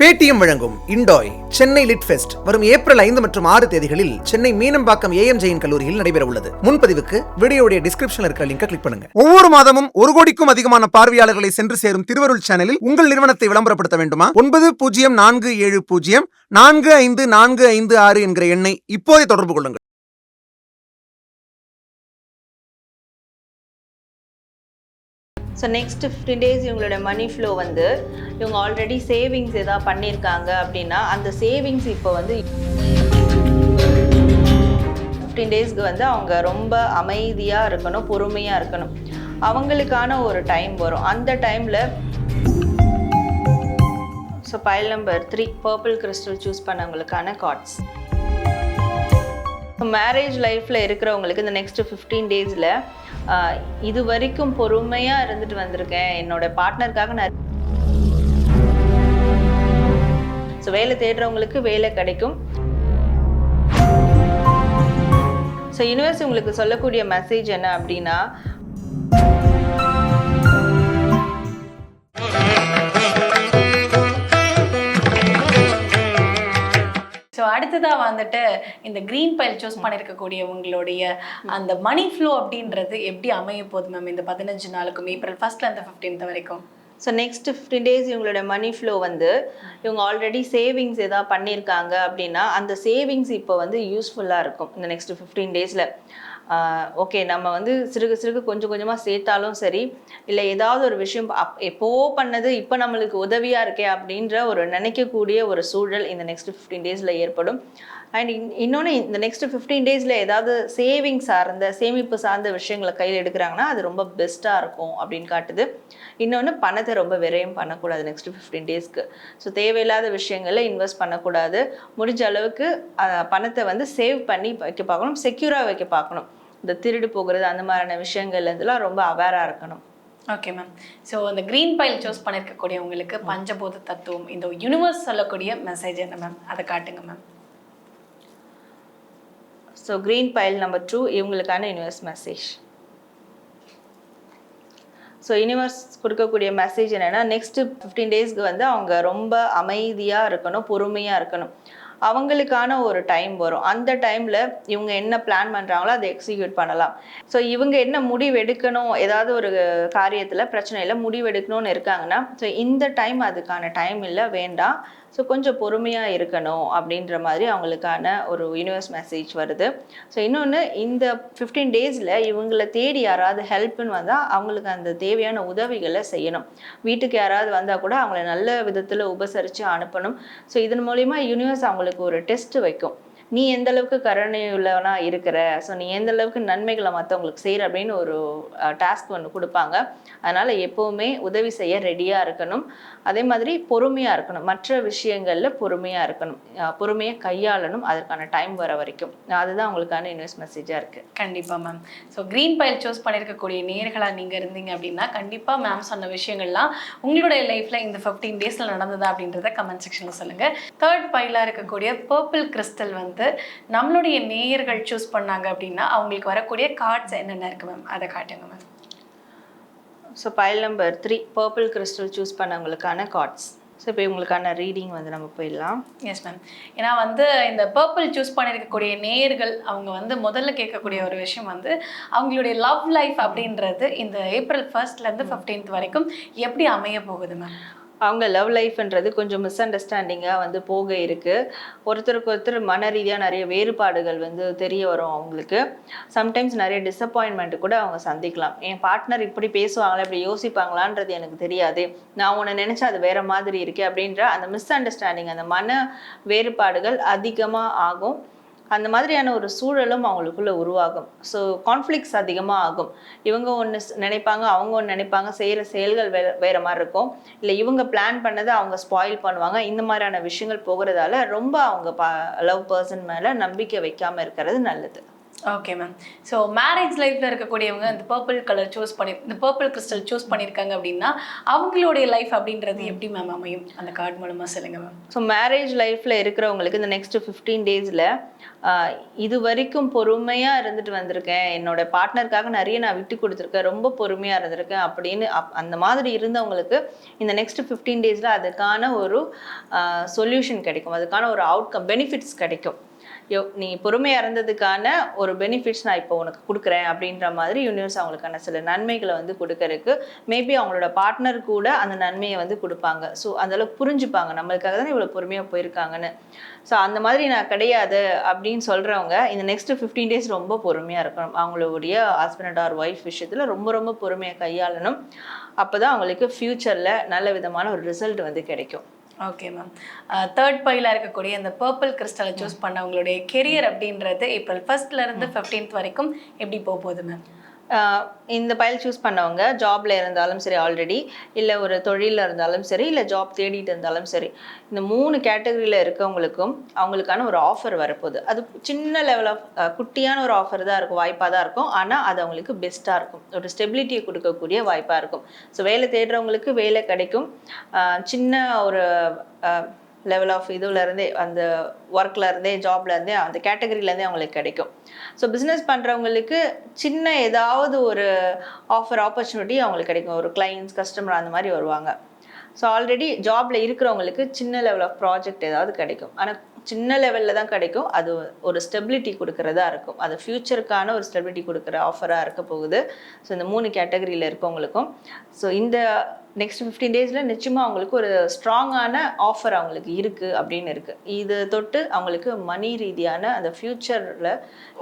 Paytm வழங்கும் இண்டாய் Chennai lit fest வரும் ஏப்ரல் ஐந்து மற்றும் ஆறு தேதிகளில் சென்னை மீனம்பாக்கம் ஏஎம் ஜெயின் கல்லூரியில் நடைபெற உள்ளது. முன்பதிவுக்கு வீடியோடைய டிஸ்கிரிப்ஷன்ல இருக்கிற லிங்கை கிளிக் பண்ணுங்க. ஒவ்வொரு மாதமும் ஒரு கோடிக்கும் அதிகமான பார்வையாளர்களை சென்று சேரும் திருவருள் சேனலில் உங்கள் நிறுவனத்தை விளம்பரப்படுத்த வேண்டுமா? ஒன்பது பூஜ்ஜியம் நான்கு ஏழு பூஜ்ஜியம் நான்கு ஐந்து நான்கு ஐந்து ஆறு என்கிற எண்ணை இப்போதே தொடர்பு கொள்ளுங்கள். ஸோ நெக்ஸ்ட் ஃபிஃப்டீன் டேஸ் இவங்களோட மணி ஃப்ளோ வந்து இவங்க ஆல்ரெடி சேவிங்ஸ் எதாவது பண்ணியிருக்காங்க அப்படின்னா அந்த சேவிங்ஸ் இப்போ வந்து ஃபிஃப்டீன் டேஸ்க்கு வந்து அவங்க ரொம்ப அமைதியாக இருக்கணும் பொறுமையாக இருக்கணும். அவங்களுக்கான ஒரு டைம் வரும். அந்த டைமில் so pile number three purple crystal choose பண்ணவங்களுக்கான cards marriage லைஃப்பில் இருக்கிறவங்களுக்கு இந்த நெக்ஸ்ட் ஃபிஃப்டீன் டேஸில் இது வரைக்கும் பொறுமையாக இருந்துட்டு வந்திருக்கேன். என்னோட பார்ட்னருக்காக நான் ஸோ வேலை தேடுறவங்களுக்கு வேலை கிடைக்கும். ஸோ யூனிவர்ஸ் உங்களுக்கு சொல்லக்கூடிய மெசேஜ் என்ன அப்படின்னா அடுத்ததாக வந்துட்டு இந்த க்ரீன் பைல் சூஸ் பண்ணியிருக்கக்கூடிய உங்களுடைய அந்த மணி ஃப்ளோ அப்படின்றது எப்படி அமைய போகுது மேம் இந்த பதினஞ்சு நாளுக்கும் ஏப்ரல் ஃபர்ஸ்ட்ல இருந்து ஃபிஃப்டீன்த் வரைக்கும்? ஸோ நெக்ஸ்ட் ஃபிஃப்டீன் டேஸ் இவங்களோட மணி ஃப்ளோ வந்து இவங்க ஆல்ரெடி சேவிங்ஸ் எதாவது பண்ணியிருக்காங்க அப்படின்னா அந்த சேவிங்ஸ் இப்போ வந்து யூஸ்ஃபுல்லாக இருக்கும் இந்த நெக்ஸ்ட் ஃபிஃப்டீன் டேஸில் ஓகே நம்ம வந்து சிறுக சிறுக கொஞ்சம் கொஞ்சமாக சேர்த்தாலும் சரி இல்லை ஏதாவது ஒரு விஷயம் அப் எப்போ பண்ணது இப்போ நம்மளுக்கு உதவியாக இருக்கே அப்படின்ற ஒரு நினைக்கக்கூடிய ஒரு சூழல் இந்த நெக்ஸ்ட் ஃபிஃப்டீன் டேஸில் ஏற்படும். அண்ட் இன்னொன்று இந்த நெக்ஸ்ட் ஃபிஃப்டீன் டேஸில் ஏதாவது சேவிங் சார்ந்த சேமிப்பு சார்ந்த விஷயங்களை கையில் எடுக்கிறாங்கன்னா அது ரொம்ப பெஸ்ட்டாக இருக்கும் அப்படின்னு காட்டுது. இன்னொன்று பணத்தை ரொம்ப விரயம் பண்ணக்கூடாது நெக்ஸ்ட் ஃபிஃப்டீன் டேஸ்க்கு ஸோ தேவையில்லாத விஷயங்களில் இன்வெஸ்ட் பண்ணக்கூடாது. முடிஞ்ச அளவுக்கு பணத்தை வந்து சேவ் பண்ணி வைக்க பார்க்கணும் செக்யூராக வைக்க பார்க்கணும். இந்த திருடு போகிறது அந்த மாதிரியான விஷயங்கள்ல இருந்தெல்லாம் ரொம்ப அவேராக இருக்கணும். ஓகே மேம் ஸோ அந்த க்ரீன் பைல் சூஸ் பண்ணியிருக்கக்கூடிய உங்களுக்கு பஞ்சபூத தத்துவம் இந்த யூனிவர்ஸ் சொல்லக்கூடிய மெசேஜ் என்ன மேம் அதை காட்டுங்க ma'am so green pile number two இவங்களுக்கான யூனிவர்ஸ் மெசேஜ் ஸோ யூனிவர்ஸ் கொடுக்கக்கூடிய மெசேஜ் என்னென்னா நெக்ஸ்ட்டு ஃபிஃப்டீன் டேஸ்க்கு வந்து அவங்க ரொம்ப அமைதியாக இருக்கணும் பொறுமையாக இருக்கணும். அவங்களுக்கான ஒரு டைம் வரும். அந்த டைமில் இவங்க என்ன பிளான் பண்ணுறாங்களோ அதை எக்ஸிக்யூட் பண்ணலாம். ஸோ இவங்க என்ன முடிவு எடுக்கணும்? ஏதாவது ஒரு காரியத்தில் பிரச்சனையில் முடிவு எடுக்கணும்னு இருக்காங்கன்னா ஸோ இந்த டைம் அதுக்கான டைம் இல்லை வேண்டாம். ஸோ கொஞ்சம் பொறுமையாக இருக்கணும் அப்படின்ற மாதிரி அவங்களுக்கான ஒரு யூனிவர்ஸ் மெசேஜ் வருது. ஸோ இன்னொன்று இந்த ஃபிஃப்டீன் டேஸில் இவங்களை தேடி யாராவது ஹெல்ப்னு வந்தால் அவங்களுக்கு அந்த தேவையான உதவிகளை செய்யணும். வீட்டுக்கு யாராவது வந்தால் கூட அவங்கள நல்ல விதத்தில் உபசரித்து அனுப்பணும். ஸோ இதன் மூலிமா யூனிவர்ஸ் அவங்களுக்கு ஒரு டெஸ்ட் வைக்கும். நீ எந்த அளவுக்கு கருணையுள்ளவனா இருக்கிற? ஸோ நீ எந்த அளவுக்கு நன்மைகளை மற்றவங்களுக்கு செய்கிற அப்படின்னு ஒரு டாஸ்க் ஒன்று கொடுப்பாங்க. அதனால் எப்போவுமே உதவி செய்ய ரெடியாக இருக்கணும். அதே மாதிரி பொறுமையாக இருக்கணும். மற்ற விஷயங்களில் பொறுமையாக இருக்கணும். பொறுமையாக கையாளணும். அதற்கான டைம் வர வரைக்கும். அதுதான் உங்களுக்கான இன்வெஸ்ட் மெசேஜாக இருக்குது கண்டிப்பாக ma'am so green pile choose பண்ணியிருக்கக்கூடிய நேர்களாக நீங்கள் இருந்தீங்க அப்படின்னா கண்டிப்பாக மேம் சொன்ன விஷயங்கள்லாம் உங்களுடைய லைஃப்பில் இந்த ஃபிஃப்டீன் டேஸில் நடந்ததா அப்படின்றத கமெண்ட் செக்ஷனில் சொல்லுங்கள் தேர்ட் பயிலாக இருக்கக்கூடிய பர்பிள் கிறிஸ்டல் வந்து நம்மளுடைய நேயர்கள் சூஸ் பண்ணாங்க அப்படின்னா அவங்களுக்கு வரக்கூடிய கார்ட்ஸ் என்னென்ன இருக்குது மேம் அதை காட்டுங்க ma'am so pile number three purple crystal choose பண்ணவங்களுக்கான cards so இப்போ இவங்களுக்கான ரீடிங் வந்து நம்ம போயிடலாம். எஸ் மேம் ஏன்னா வந்து இந்த பர்பிள் சூஸ் பண்ணியிருக்கக்கூடிய நேயர்கள் அவங்க வந்து முதல்ல கேட்கக்கூடிய ஒரு விஷயம் வந்து அவங்களுடைய லவ் லைஃப் அப்படின்றது இந்த ஏப்ரல் ஃபர்ஸ்ட்லேருந்து ஃபிஃப்டீன்த் வரைக்கும் எப்படி அமைய போகுது மேம் அவங்க லவ் லைஃப்ன்றது கொஞ்சம் மிஸ் அண்டர்ஸ்டாண்டிங்காக வந்து போக இருக்குது ஒருத்தருக்கு ஒருத்தர் மன ரீதியாக நிறைய வேறுபாடுகள் வந்து தெரிய வரும் அவங்களுக்கு. சம்டைம்ஸ் நிறைய டிசப்பாயின்மெண்ட் கூட அவங்க சந்திக்கலாம். என் பார்ட்னர் இப்படி பேசுவாங்களா இப்படி யோசிப்பாங்களான்றது எனக்கு தெரியாது. நான் உன்னை நினச்சா அது வேற மாதிரி இருக்கே அப்படின்ற அந்த மிஸ் அண்டர்ஸ்டாண்டிங் அந்த மன வேறுபாடுகள் அதிகமாக ஆகும். அந்த மாதிரியான ஒரு சூழலும் அவங்களுக்குள்ள உருவாகும். ஸோ கான்ஃப்ளிக்ஸ் அதிகமாக ஆகும். இவங்க ஒன்று நினைப்பாங்க அவங்க ஒன்று நினைப்பாங்க செய்கிற செயல்கள் வே வேற மாதிரி இருக்கும். இல்லை இவங்க பிளான் பண்ணதை அவங்க ஸ்பாயில் பண்ணுவாங்க. இந்த மாதிரியான விஷயங்கள் போகிறதால ரொம்ப அவங்க ப லவ் பர்சன் மேலே நம்பிக்கை வைக்காமல் இருக்கிறது நல்லது. ஓகே மேம் ஸோ மேரேஜ் லைஃப்ல இருக்கக்கூடியவங்க இந்த பர்பிள் கலர் சூஸ் பண்ணி இந்த பர்பிள் கிறிஸ்டல் சூஸ் பண்ணியிருக்காங்க அப்படின்னா அவங்களுடைய லைஃப் அப்படின்றது எப்படி மேம் அமையும்? அந்த கார்டு மூலமா சொல்லுங்க மேம் ஸோ மேரேஜ் லைஃப்பில் இருக்கிறவங்களுக்கு இந்த நெக்ஸ்ட் ஃபிஃப்டீன் டேஸில் இது வரைக்கும் பொறுமையாக இருந்துட்டு வந்திருக்கேன். என்னோட பார்ட்னருக்காக நிறைய நான் விட்டு கொடுத்துருக்கேன். ரொம்ப பொறுமையாக இருந்திருக்கேன் அப்படின்னு அப் அந்த மாதிரி இருந்தவங்களுக்கு இந்த நெக்ஸ்ட் ஃபிஃப்டீன் டேஸில் அதுக்கான ஒரு சொல்யூஷன் கிடைக்கும். அதுக்கான ஒரு அவுட்கம் பெனிஃபிட்ஸ் கிடைக்கும். நீ பொறுமையாக இருந்ததுக்கான ஒரு பெனிஃபிட்ஸ் நான் இப்போ உனக்கு கொடுக்குறேன் அப்படின்ற மாதிரி யூனிவர்ஸ் அவங்களுக்கான சில நன்மைகளை வந்து கொடுக்கறதுக்கு மேபி அவங்களோட பார்ட்னர் கூட அந்த நன்மையை வந்து கொடுப்பாங்க. ஸோ அந்தளவுக்கு புரிஞ்சுப்பாங்க. நம்மளுக்காக தானே இவ்வளோ பொறுமையாக போயிருக்காங்கன்னு. ஸோ அந்த மாதிரி நான் கிடையாது அப்படின்னு சொல்கிறவங்க இந்த நெக்ஸ்ட் ஃபிஃப்டீன் டேஸ் ரொம்ப பொறுமையாக இருக்கணும். அவங்களுடைய ஹஸ்பண்ட் ஆர் ஒய்ஃப் விஷயத்தில் ரொம்ப ரொம்ப பொறுமையாக கையாளணும். அப்போ தான் அவங்களுக்கு ஃப்யூச்சரில் நல்ல விதமான ஒரு ரிசல்ட் வந்து கிடைக்கும். ஓகே மேம் தேர்ட் பையில இருக்கக்கூடிய இந்த பர்பிள் கிறிஸ்டலை சூஸ் பண்ணவங்களுடைய கெரியர் அப்படின்றது ஏப்ரல் ஃபர்ஸ்ட்ல இருந்து ஃபிஃப்டீன்த் வரைக்கும் எப்படி போக போகுது மேம் இந்த பயல் சூஸ் பண்ணவங்க ஜாப்ல இருந்தாலும் சரி ஆல்ரெடி இல்லை ஒரு தொழிலில் இருந்தாலும் சரி இல்லை ஜாப் தேடிட்டு இருந்தாலும் சரி இந்த மூணு கேட்டகரியில் இருக்கவங்களுக்கும் அவங்களுக்கான ஒரு ஆஃபர் வரப்போகுது. அது சின்ன லெவல் ஆஃப் குட்டியான ஒரு ஆஃபர் தான் இருக்கும் வாய்ப்பாக தான் இருக்கும். ஆனால் அது அவங்களுக்கு பெஸ்ட்டாக இருக்கும். ஒரு ஸ்டெபிலிட்டியை கொடுக்கக்கூடிய வாய்ப்பாக இருக்கும். ஸோ வேலை தேடுறவங்களுக்கு வேலை கிடைக்கும். சின்ன ஒரு லெவல் ஆஃப் இதுலேருந்தே அந்த ஒர்க்லேருந்தே ஜாப்லேருந்தே அந்த கேட்டகரியிலேருந்தே அவங்களுக்கு கிடைக்கும். ஸோ பிஸ்னஸ் பண்ணுறவங்களுக்கு சின்ன ஏதாவது ஒரு ஆஃபர் ஆப்பர்ச்சுனிட்டி அவங்களுக்கு கிடைக்கும். ஒரு கிளைண்ட்ஸ் கஸ்டமர் அந்த மாதிரி வருவாங்க. ஸோ ஆல்ரெடி ஜாப்ல இருக்கிறவங்களுக்கு சின்ன லெவல் ஆஃப் ப்ராஜெக்ட் ஏதாவது கிடைக்கும். ஆனால் சின்ன லெவலில் தான் கிடைக்கும். அது ஒரு ஸ்டெபிலிட்டி கொடுக்குறதா இருக்கும். அது ஃப்யூச்சருக்கான ஒரு ஸ்டெபிலிட்டி கொடுக்குற ஆஃபராக இருக்க போகுது. ஸோ இந்த மூணு கேட்டகரியில் இருக்கவங்களுக்கும். ஸோ இந்த நெக்ஸ்ட் ஃபிஃப்டீன் டேஸில் நிச்சயமாக அவங்களுக்கு ஒரு ஸ்ட்ராங்கான ஆஃபர் அவங்களுக்கு இருக்குது அப்படின்னு இருக்குது இது தொட்டு அவங்களுக்கு மணி ரீதியான அந்த ஃப்யூச்சரில்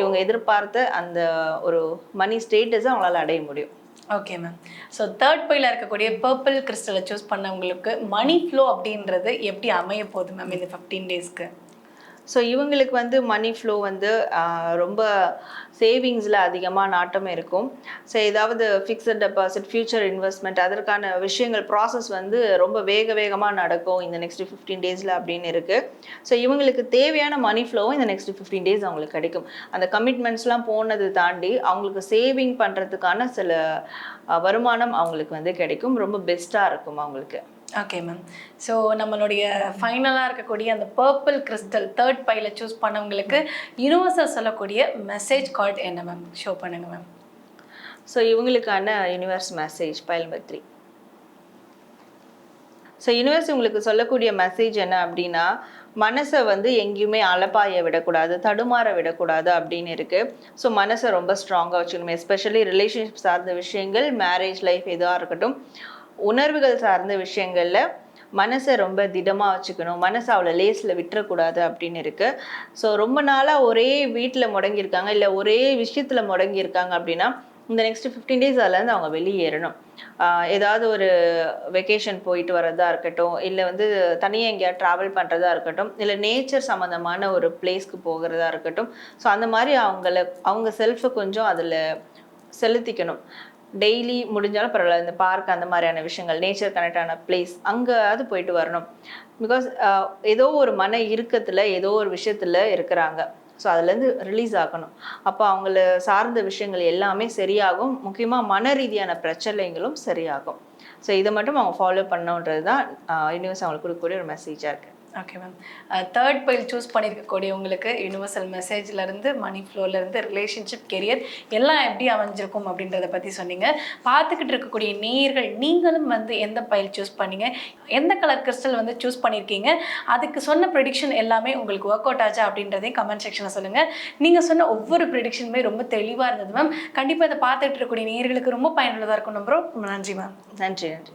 இவங்க எதிர்பார்த்த அந்த ஒரு மணி ஸ்டேட்டஸை அவங்களால அடைய முடியும். ஓகே மேம் ஸோ தேர்ட் பையில் இருக்கக்கூடிய பர்பிள் கிறிஸ்டலை சூஸ் பண்ணவங்களுக்கு மணி ஃப்ளோ அப்படின்றது எப்படி அமைய போகுது மேம் இந்த ஃபிஃப்டீன் டேஸ்க்கு ஸோ இவங்களுக்கு வந்து மணி ஃப்ளோ வந்து ரொம்ப சேவிங்ஸில் அதிகமாக நாட்டம் இருக்கும். ஸோ ஏதாவது ஃபிக்ஸட் டெபாசிட் ஃபியூச்சர் இன்வெஸ்ட்மெண்ட் அதற்கான விஷயங்கள் ப்ராசஸ் வந்து ரொம்ப வேக வேகமாக நடக்கும் இந்த நெக்ஸ்ட் ஃபிஃப்டீன் டேஸில் அப்படின்னு இருக்குது ஸோ இவங்களுக்கு தேவையான மணி ஃப்ளோவும் இந்த நெக்ஸ்ட் ஃபிஃப்டீன் டேஸ் அவங்களுக்கு கிடைக்கும். அந்த கமிட்மெண்ட்ஸ்லாம் போனது தாண்டி அவங்களுக்கு சேவிங் பண்ணுறதுக்கான சில வருமானம் அவங்களுக்கு வந்து கிடைக்கும். ரொம்ப பெஸ்ட்டாக இருக்கும் அவங்களுக்கு. ஓகே மேம் ஸோ நம்மளுடைய ஃபைனலாக இருக்கக்கூடிய அந்த பர்பிள் கிறிஸ்டல் தேர்ட் பையில் சூஸ் பண்ணவங்களுக்கு யூனிவர்சல் சொல்லக்கூடிய மெசேஜ் கார்டு என்ன மேம் ஷோ பண்ணுங்க மேம் ஸோ இவங்களுக்கான universe message pile number three so universe உங்களுக்கு சொல்லக்கூடிய மெசேஜ் என்ன அப்படின்னா மனசை வந்து எங்கேயுமே அலப்பாய விடக்கூடாது தடுமாற விடக்கூடாது அப்படின்னு இருக்குது ஸோ மனசை ரொம்ப ஸ்ட்ராங்காக வச்சுக்கணும். எஸ்பெஷலி ரிலேஷன்ஷிப் சார்ந்த விஷயங்கள் மேரேஜ் லைஃப் எதுவாக இருக்கட்டும் உணர்வுகள் சார்ந்த விஷயங்களில் மனசை ரொம்ப திடமாக வச்சுக்கணும். மனசை அவ்வளோ லேஸில் விட்டுறக்கூடாது அப்படின்னு இருக்குது ஸோ ரொம்ப நாளாக ஒரே வீட்டில் முடங்கியிருக்காங்க. இல்லை ஒரே விஷயத்தில் முடங்கியிருக்காங்க அப்படின்னா இந்த நெக்ஸ்ட் ஃபிஃப்டீன் டேஸ் அதுலேருந்து அவங்க வெளியேறணும். ஏதாவது ஒரு வெக்கேஷன் போயிட்டு வரதா இருக்கட்டும். இல்லை வந்து தனியாக எங்கேயாவது ட்ராவல் பண்ணுறதா இருக்கட்டும். இல்லை நேச்சர் சம்மந்தமான ஒரு பிளேஸ்க்கு போகிறதா இருக்கட்டும். ஸோ அந்த மாதிரி அவங்கள அவங்க செல்ஃபை கொஞ்சம் அதில் செலுத்திக்கணும். டெய்லி முடிஞ்சாலும் பரவாயில்ல. இந்த பார்க் அந்த மாதிரியான விஷயங்கள் நேச்சர் கனெக்டான பிளேஸ் அங்கேயாவது போயிட்டு வரணும். பிகாஸ் ஏதோ ஒரு மன இறுக்கத்தில் ஏதோ ஒரு விஷயத்தில் இருக்கிறாங்க. ஸோ அதுலேருந்து ரிலீஸ் ஆகணும். அப்போ அவங்கள சார்ந்த விஷயங்கள் எல்லாமே சரியாகும். முக்கியமாக மன ரீதியான பிரச்சனைகளும் சரியாகும். ஸோ இதை மட்டும் அவங்க ஃபாலோ பண்ணோன்றது தான் யூனிவர்ஸ் அவங்களுக்கு கொடுக்கக்கூடிய ஒரு மெசேஜாக இருக்குது okay ma'am third uh, pile choose பண்ணியிருக்கக்கூடிய உங்களுக்கு யூனிவர்சல் மெசேஜ்லேருந்து மணி ஃப்ளோலேருந்து ரிலேஷன்ஷிப் கெரியர் எல்லாம் எப்படி அமைஞ்சிருக்கும் அப்படின்றத பற்றி சொன்னீங்க. பார்த்துக்கிட்டு இருக்கக்கூடிய நேயர்கள் நீங்களும் வந்து எந்த பைல் சூஸ் பண்ணீங்க? எந்த கலர் கிறிஸ்டல் வந்து சூஸ் பண்ணியிருக்கீங்க அதுக்கு சொன்ன ப்ரெடிக்ஷன் எல்லாமே உங்களுக்கு ஒர்க் அவுட் ஆச்சா அப்படின்றதையும் கமெண்ட் செக்ஷனில் சொல்லுங்கள் நீங்கள் சொன்ன ஒவ்வொரு ப்ரெடிக்ஷனுமே ரொம்ப தெளிவாக இருந்தது மேம் கண்டிப்பாக இதை பார்த்துட்டு இருக்கக்கூடிய நேயர்களுக்கு ரொம்ப பயனுள்ளதாக இருக்கும். நம்புகிறோம் நன்றி மேம் நன்றி நன்றி.